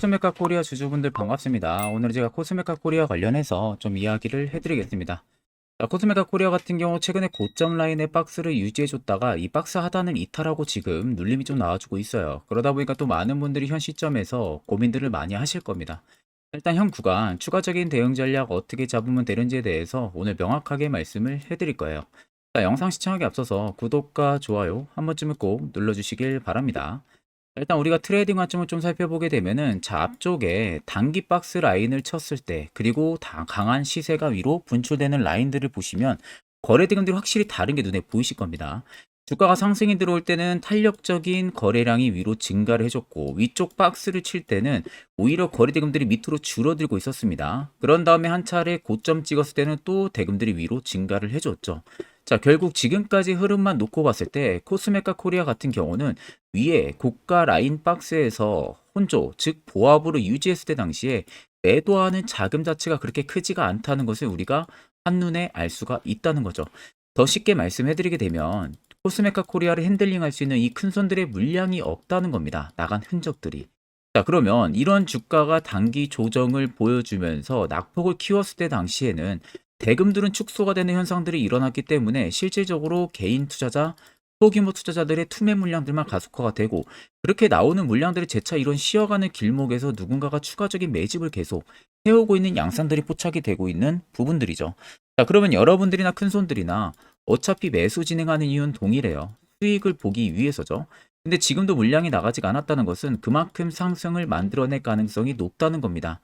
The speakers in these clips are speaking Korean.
코스메카 코리아 주주분들 반갑습니다. 오늘 제가 코스메카 코리아 관련해서 좀 이야기를 해드리겠습니다. 자, 코스메카 코리아 같은 경우 최근에 고점 라인의 박스를 유지해줬다가 이 박스 하단을 이탈하고 지금 눌림이 좀 나와주고 있어요. 그러다 보니까 또 많은 분들이 현 시점에서 고민들을 많이 하실 겁니다. 일단 현 구간 추가적인 대응 전략 어떻게 잡으면 되는지에 대해서 오늘 명확하게 말씀을 해드릴 거예요. 자, 영상 시청하기 앞서서 구독과 좋아요 한 번쯤은 꼭 눌러주시길 바랍니다. 일단 우리가 트레이딩 관점을 좀 살펴보게 되면은 자 앞쪽에 단기 박스 라인을 쳤을 때 그리고 다 강한 시세가 위로 분출되는 라인들을 보시면 거래 대금들이 확실히 다른 게 눈에 보이실 겁니다. 주가가 상승이 들어올 때는 탄력적인 거래량이 위로 증가를 해줬고 위쪽 박스를 칠 때는 오히려 거래 대금들이 밑으로 줄어들고 있었습니다. 그런 다음에 한 차례 고점 찍었을 때는 또 대금들이 위로 증가를 해줬죠. 자, 결국 지금까지 흐름만 놓고 봤을 때 코스메카 코리아 같은 경우는 위에 고가 라인 박스에서 혼조, 즉 보합으로 유지했을 때 당시에 매도하는 자금 자체가 그렇게 크지가 않다는 것을 우리가 한눈에 알 수가 있다는 거죠. 더 쉽게 말씀해드리게 되면 코스메카 코리아를 핸들링할 수 있는 이 큰 손들의 물량이 없다는 겁니다. 나간 흔적들이. 자, 그러면 이런 주가가 단기 조정을 보여주면서 낙폭을 키웠을 때 당시에는 대금들은 축소가 되는 현상들이 일어났기 때문에 실질적으로 개인 투자자, 소규모 투자자들의 투매 물량들만 가속화가 되고 그렇게 나오는 물량들이 재차 이런 쉬어가는 길목에서 누군가가 추가적인 매집을 계속 해오고 있는 양상들이 포착이 되고 있는 부분들이죠. 자, 그러면 여러분들이나 큰손들이나 어차피 매수 진행하는 이유는 동일해요. 수익을 보기 위해서죠. 근데 지금도 물량이 나가지가 않았다는 것은 그만큼 상승을 만들어낼 가능성이 높다는 겁니다.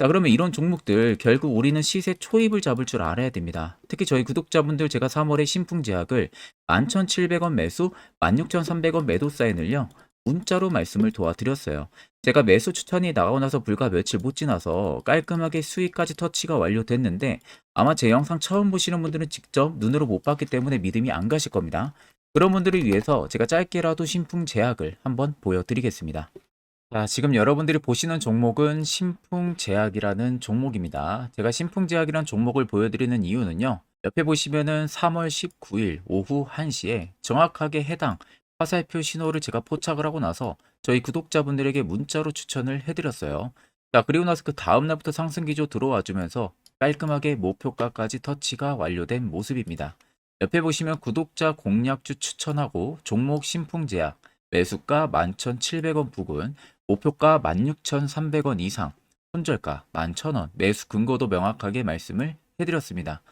자, 그러면 이런 종목들 결국 우리는 시세 초입을 잡을 줄 알아야 됩니다. 특히 저희 구독자분들 제가 3월에 신풍 제약을 11,700원 매수, 16,300원 매도 사인을요. 문자로 말씀을 도와드렸어요. 제가 매수 추천이 나가고 나서 불과 며칠 못 지나서 깔끔하게 수익까지 터치가 완료됐는데 아마 제 영상 처음 보시는 분들은 직접 눈으로 못 봤기 때문에 믿음이 안 가실 겁니다. 그런 분들을 위해서 제가 짧게라도 신풍 제약을 한번 보여드리겠습니다. 자, 지금 여러분들이 보시는 종목은 신풍제약이라는 종목입니다. 제가 신풍제약이라는 종목을 보여드리는 이유는요. 옆에 보시면은 3월 19일 오후 1시에 정확하게 해당 화살표 신호를 제가 포착을 하고 나서 저희 구독자분들에게 문자로 추천을 해드렸어요. 자, 그리고 나서 그 다음날부터 상승 기조 들어와 주면서 깔끔하게 목표가까지 터치가 완료된 모습입니다. 옆에 보시면 구독자 공략주 추천하고 종목 신풍제약 매수가 11,700원 부근 목표가 16,300원 이상, 손절가 11,000원, 매수 근거도 명확하게 말씀을 해드렸습니다.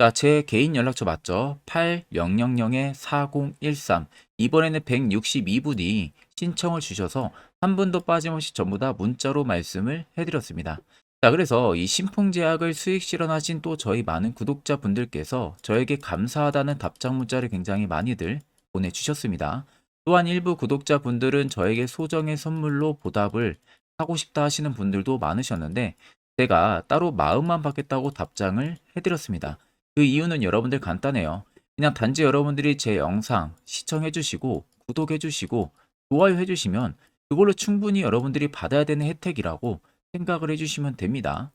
자, 제 개인 연락처 맞죠? 8000-4013. 이번에는 162분이 신청을 주셔서 한 분도 빠짐없이 전부 다 문자로 말씀을 해드렸습니다. 자, 그래서 이 신풍제약을 수익 실현하신 또 저희 많은 구독자분들께서 저에게 감사하다는 답장 문자를 굉장히 많이들 보내주셨습니다. 또한 일부 구독자분들은 저에게 소정의 선물로 보답을 하고 싶다 하시는 분들도 많으셨는데 제가 따로 마음만 받겠다고 답장을 해드렸습니다. 그 이유는 여러분들 간단해요. 그냥 단지 여러분들이 제 영상 시청해주시고 구독해주시고 좋아요 해주시면 그걸로 충분히 여러분들이 받아야 되는 혜택이라고 생각을 해주시면 됩니다.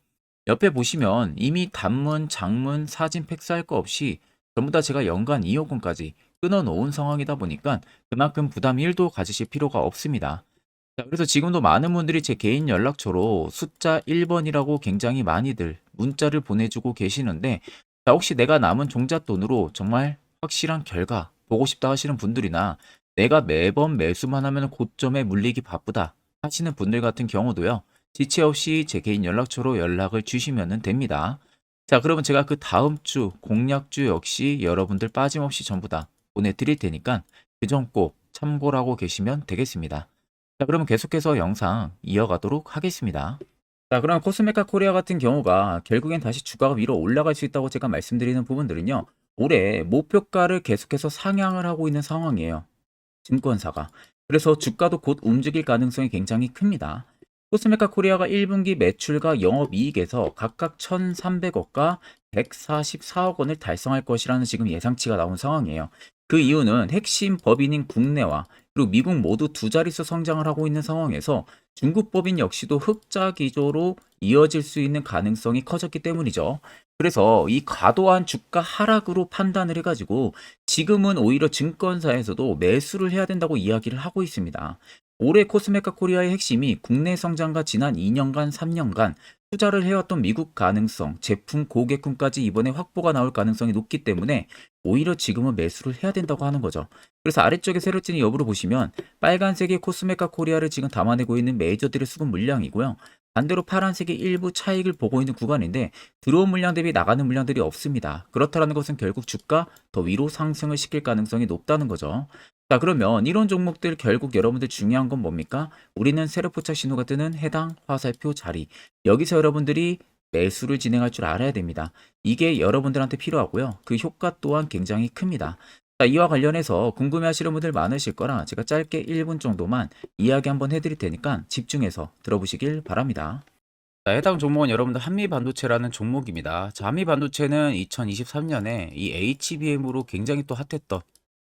옆에 보시면 이미 단문, 장문, 사진 팩스할 거 없이 전부 다 제가 연간 2억 원까지 끊어놓은 상황이다 보니까 그만큼 부담 1도 가지실 필요가 없습니다. 자, 그래서 지금도 많은 분들이 제 개인 연락처로 숫자 1번이라고 굉장히 많이들 문자를 보내주고 계시는데 자, 혹시 내가 남은 종잣돈으로 정말 확실한 결과 보고 싶다 하시는 분들이나 내가 매번 매수만 하면 고점에 물리기 바쁘다 하시는 분들 같은 경우도요. 지체 없이 제 개인 연락처로 연락을 주시면 됩니다. 자, 그러면 제가 그 다음 주 공략주 역시 여러분들 빠짐없이 전부 다 보내드릴 테니까 그 점 꼭 참고하고 계시면 되겠습니다. 자, 그러면 계속해서 영상 이어가도록 하겠습니다. 자, 그럼 코스메카 코리아 같은 경우가 결국엔 다시 주가가 위로 올라갈 수 있다고 제가 말씀드리는 부분들은요. 올해 목표가를 계속해서 상향을 하고 있는 상황이에요. 증권사가. 그래서 주가도 곧 움직일 가능성이 굉장히 큽니다. 코스메카 코리아가 1분기 매출과 영업이익에서 각각 1,300억과 144억 원을 달성할 것이라는 지금 예상치가 나온 상황이에요. 그 이유는 핵심 법인인 국내와 그리고 미국 모두 두 자릿수 성장을 하고 있는 상황에서 중국 법인 역시도 흑자 기조로 이어질 수 있는 가능성이 커졌기 때문이죠. 그래서 이 과도한 주가 하락으로 판단을 해가지고 지금은 오히려 증권사에서도 매수를 해야 된다고 이야기를 하고 있습니다. 올해 코스메카 코리아의 핵심이 국내 성장과 지난 2년간, 3년간 투자를 해왔던 미국 가능성, 제품 고객군까지 이번에 확보가 나올 가능성이 높기 때문에 오히려 지금은 매수를 해야 된다고 하는 거죠. 그래서 아래쪽에 세로 찌는 여부를 보시면 빨간색의 코스메카 코리아를 지금 담아내고 있는 메이저들의 수급 물량이고요. 반대로 파란색의 일부 차익을 보고 있는 구간인데 들어온 물량 대비 나가는 물량들이 없습니다. 그렇다는 것은 결국 주가 더 위로 상승을 시킬 가능성이 높다는 거죠. 자 그러면 이런 종목들 결국 여러분들 중요한 건 뭡니까? 우리는 세로포착 신호가 뜨는 해당 화살표 자리 여기서 여러분들이 매수를 진행할 줄 알아야 됩니다. 이게 여러분들한테 필요하고요. 그 효과 또한 굉장히 큽니다. 자, 이와 관련해서 궁금해하시는 분들 많으실 거라 제가 짧게 1분 정도만 이야기 한번 해드릴 테니까 집중해서 들어보시길 바랍니다. 자, 해당 종목은 여러분들 한미반도체라는 종목입니다. 자, 한미반도체는 2023년에 이 HBM으로 굉장히 또 핫했던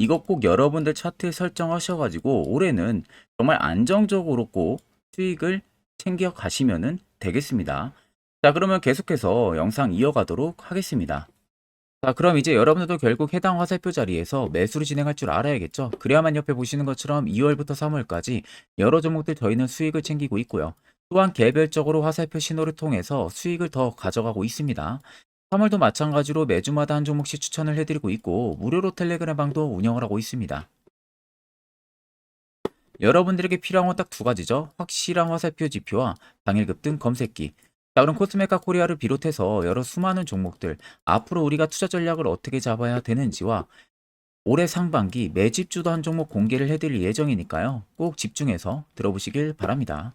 이거 꼭 여러분들 차트에 설정하셔가지고 올해는 정말 안정적으로 꼭 수익을 챙겨 가시면 되겠습니다. 자, 그러면 계속해서 영상 이어가도록 하겠습니다. 자, 그럼 이제 여러분들도 결국 해당 화살표 자리에서 매수를 진행할 줄 알아야겠죠? 그래야만 옆에 보시는 것처럼 2월부터 3월까지 여러 종목들 저희는 수익을 챙기고 있고요. 또한 개별적으로 화살표 신호를 통해서 수익을 더 가져가고 있습니다. 3월도 마찬가지로 매주마다 한 종목씩 추천을 해드리고 있고 무료로 텔레그램 방도 운영을 하고 있습니다. 여러분들에게 필요한 건 딱 두 가지죠. 확실한 화살표 지표와 당일급 등 검색기. 자, 그럼 코스메카 코리아를 비롯해서 여러 수많은 종목들, 앞으로 우리가 투자 전략을 어떻게 잡아야 되는지와 올해 상반기 매집주도 한 종목 공개를 해드릴 예정이니까요. 꼭 집중해서 들어보시길 바랍니다.